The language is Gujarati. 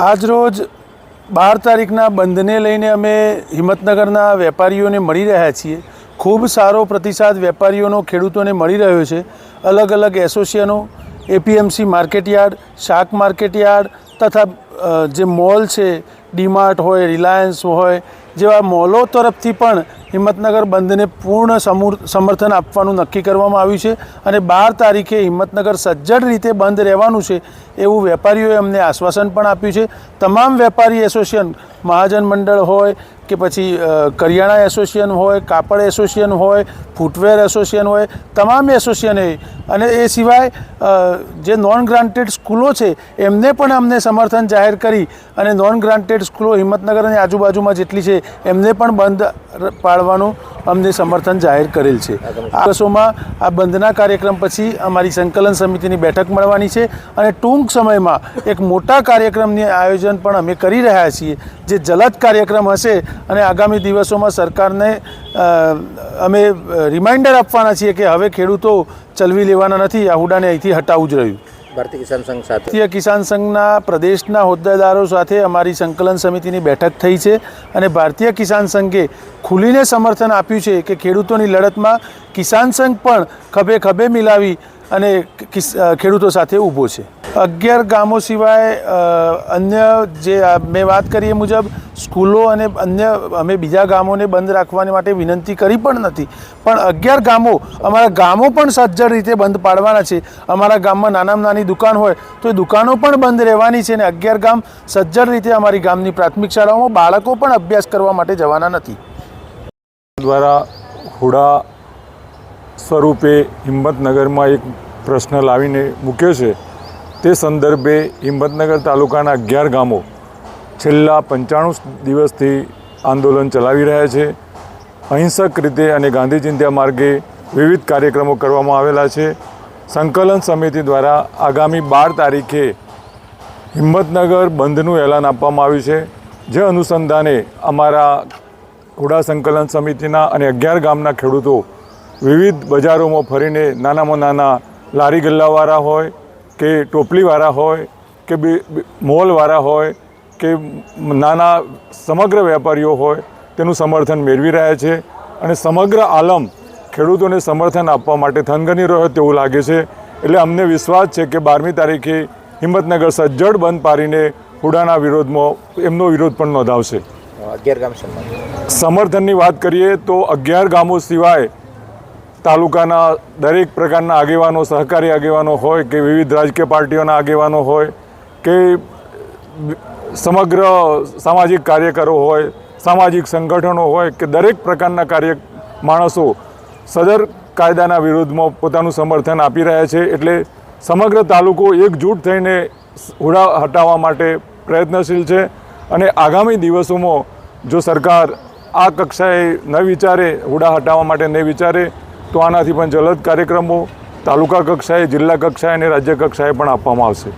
આજ રોજ બાર તારીખના બંધને લઈને અમે હિંમતનગરના વેપારીઓને મળી રહ્યા છીએ. ખૂબ સારો પ્રતિસાદ વેપારીઓનો, ખેડૂતોને મળી રહ્યો છે. અલગ અલગ એસોસિએશનો, એપીએમસી માર્કેટયાર્ડ, શાક માર્કેટયાર્ડ તથા જે મોલ છે, ડીમાર્ટ હોય, રિલાયન્સ હોય, જેવા મોલો તરફથી પણ હિંમતનગર બંધને પૂર્ણ સમૂર સમર્થન આપવાનું નક્કી કરવામાં આવ્યું છે અને બાર તારીખે હિંમતનગર સજ્જડ રીતે બંધ રહેવાનું છે એવું વેપારીઓએ અમને આશ્વાસન પણ આપ્યું છે. તમામ વેપારી એસોસિએશન, મહાજન મંડળ હોય કે પછી કરિયાણા એસોસિએશન હોય, કાપડ એસોસિએશન હોય, ફૂટવેર એસોસિએશન હોય, તમામ એસોસિએશને અને એ સિવાય જે નોન ગ્રાન્ટેડ સ્કૂલો છે એમને પણ અમને સમર્થન જાહેર કરી અને નોન ગ્રાન્ટેડ સ્કૂલો હિંમતનગર અને આજુબાજુમાં જેટલી છે એમને પણ બંધ ર- પાડવાનું અમને સમર્થન જાહેર કરેલ છે. આ દિવસોમાં આ બંધના કાર્યક્રમ પછી અમારી સંકલન સમિતિની બેઠક મળવાની છે અને ટૂંક સમયમાં એક મોટા કાર્યક્રમની આયોજન પણ અમે કરી રહ્યા છીએ, જે જલદ કાર્યક્રમ હશે અને આગામી દિવસોમાં સરકારને અમે રિમાઇન્ડર આપવાના છીએ કે હવે ખેડૂતો ચલવી લેવાના નથી આ હુડાને અહીંથી હટાવવું જ રહ્યું. ભારતીય કિસાન સંઘ સાથે. ભારતીય કિસાન સંઘના પ્રદેશના હોદ્દેદારો સાથે અમારી સંકલન સમિતિની બેઠક થઈ છે અને ભારતીય કિસાન સંઘે ખુલીને સમર્થન આપ્યું છે કે ખેડૂતોની લડતમાં કિસાન સંઘ પણ ખભે ખભે મિલાવી અને ખેડૂતો સાથે ઊભો છે. અગિયાર ગામો સિવાય અન્ય જે મેં વાત કરી એ મુજબ સ્કૂલો અને અન્ય અમે બીજા ગામોને બંધ રાખવાની માટે વિનંતી કરી પણ નથી. પણ અગિયાર ગામો અમારા ગામો પણ સજ્જડ રીતે બંધ પાડવાના છે. અમારા ગામમાં નાનામાં નાની દુકાન હોય તો એ દુકાનો પણ બંધ રહેવાની છે અને અગિયાર ગામ સજ્જડ રીતે અમારી ગામની પ્રાથમિક શાળાઓમાં બાળકો પણ અભ્યાસ કરવા માટે જવાના નથી. દ્વારા હુડા સ્વરૂપે હિંમતનગરમાં એક પ્રશ્ન લાવીને મૂક્યો છે. તે સંદર્ભે હિંમતનગર તાલુકાના અગિયાર ગામો છેલ્લા પંચાણું દિવસથી આંદોલન ચલાવી રહ્યા છે. અહિંસક રીતે અને ગાંધી ચિંધ્યા માર્ગે વિવિધ કાર્યક્રમો કરવામાં આવેલા છે. સંકલન સમિતિ દ્વારા આગામી બાર તારીખે હિંમતનગર બંધનું એલાન આપવામાં આવ્યું છે. જે અનુસંધાને અમારા ઘોડા સંકલન સમિતિના અને અગિયાર ગામના ખેડૂતો વિવિધ બજારોમાં ફરીને નાનામાં નાના લારી ગલ્લાવાળા હોય કે ટોપલીવાળા હોય કે મોલવાળા હોય કે નાના સમગ્ર વેપારીઓ હોય તેનું સમર્થન મેળવી રહ્યા છે અને સમગ્ર આલમ ખેડૂતોને સમર્થન આપવા માટે થનગની રહ્યો તેવું લાગે છે. એટલે અમને વિશ્વાસ છે કે બારમી તારીખે હિંમતનગર સજ્જડ બંધ પાડીને હુડાના વિરોધમાં એમનો વિરોધ પણ નોંધાવશે. અગિયાર ગામ સમર્થનની વાત કરીએ તો અગિયાર ગામો સિવાય તાલુકાના દરેક પ્રકારના આગેવાનો, સહકારી આગેવાનો હોય કે વિવિધ રાજકીય પાર્ટીઓના આગેવાનો હોય કે સમગ્ર સામાજિક કાર્યકરો હોય, સામાજિક સંગઠનો હોય કે દરેક પ્રકારના કાર્ય માણસો સદર કાયદાના વિરોધમાં પોતાનું સમર્થન આપી રહ્યા છે. એટલે સમગ્ર તાલુકો એકજૂટ થઈને હુડા હટાવવા માટે પ્રયત્નશીલ છે અને આગામી દિવસોમાં જો સરકાર આ કક્ષાએ ન વિચારે હુડા હટાવવા માટે ન વિચારે તો આનાથી પણ જલદ કાર્યક્રમો તાલુકા કક્ષાએ, જિલ્લા કક્ષાએ અને રાજ્ય કક્ષાએ પણ આપવામાં આવશે.